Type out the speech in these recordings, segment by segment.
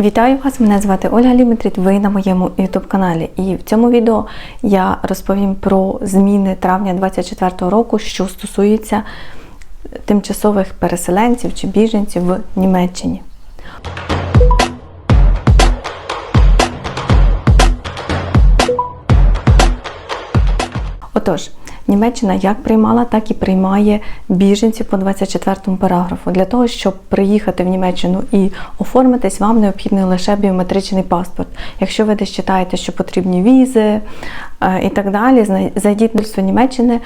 Вітаю вас! Мене звати Ольга Лімітрід. Ви на моєму YouTube каналі. І в цьому відео я розповім про зміни травня 2024 року, що стосується тимчасових переселенців чи біженців в Німеччині. Отож, Німеччина як приймала, так і приймає біженців по 24 параграфу. Для того, щоб приїхати в Німеччину і оформитись, вам необхідний лише біометричний паспорт. Якщо ви десь читаєте, що потрібні візи е, і так далі, зайдіть на сайт Німеччини.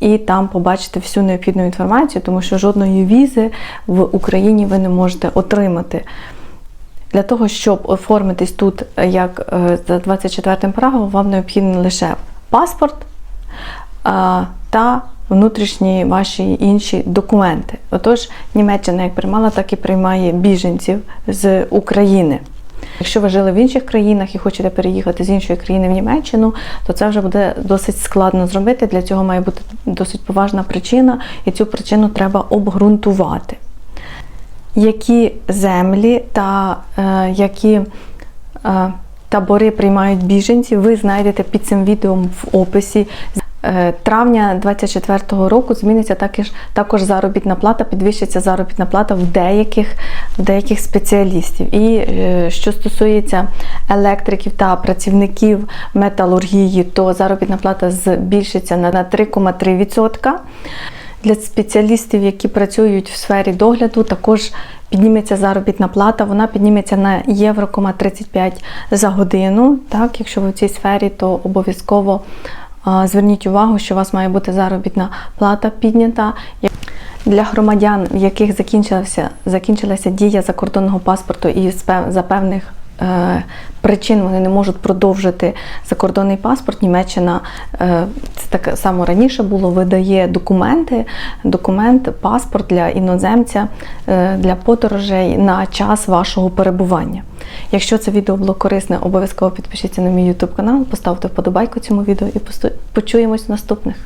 І там побачите всю необхідну інформацію, тому що жодної візи в Україні ви не можете отримати. Для того, щоб оформитись тут е, як е, за 24 параграфом, вам необхідний лише паспорт та внутрішні ваші інші документи. Отож, Німеччина як приймала, так і приймає біженців з України. Якщо ви жили в інших країнах і хочете переїхати з іншої країни в Німеччину, то це вже буде досить складно зробити. Для цього має бути досить поважна причина, і цю причину треба обґрунтувати. Які землі та е, які е, табори приймають біженців, ви знайдете під цим відео в описі. Е, Травня 24-го року зміниться також, також заробітна плата, підвищиться заробітна плата в деяких, в деяких спеціалістів. І е, що стосується електриків та працівників металургії, то заробітна плата збільшиться на на 3,3%. Для спеціалістів, які працюють в сфері догляду, також підніметься заробітна плата. Вона підніметься на євро 35 за годину. Так, якщо ви в цій сфері, то обов'язково зверніть увагу, що у вас має бути заробітна плата піднята. Для громадян, в яких закінчилася, закінчилася дія закордонного паспорту і за певних причин вони не можуть продовжити закордонний паспорт, Німеччина е, це так само раніше було, видає документи, документ, паспорт для іноземця е, для подорожей на час вашого перебування. Якщо це відео було корисне, обов'язково підпишіться на мій YouTube канал, поставте вподобайку цьому відео і почуємось в наступних.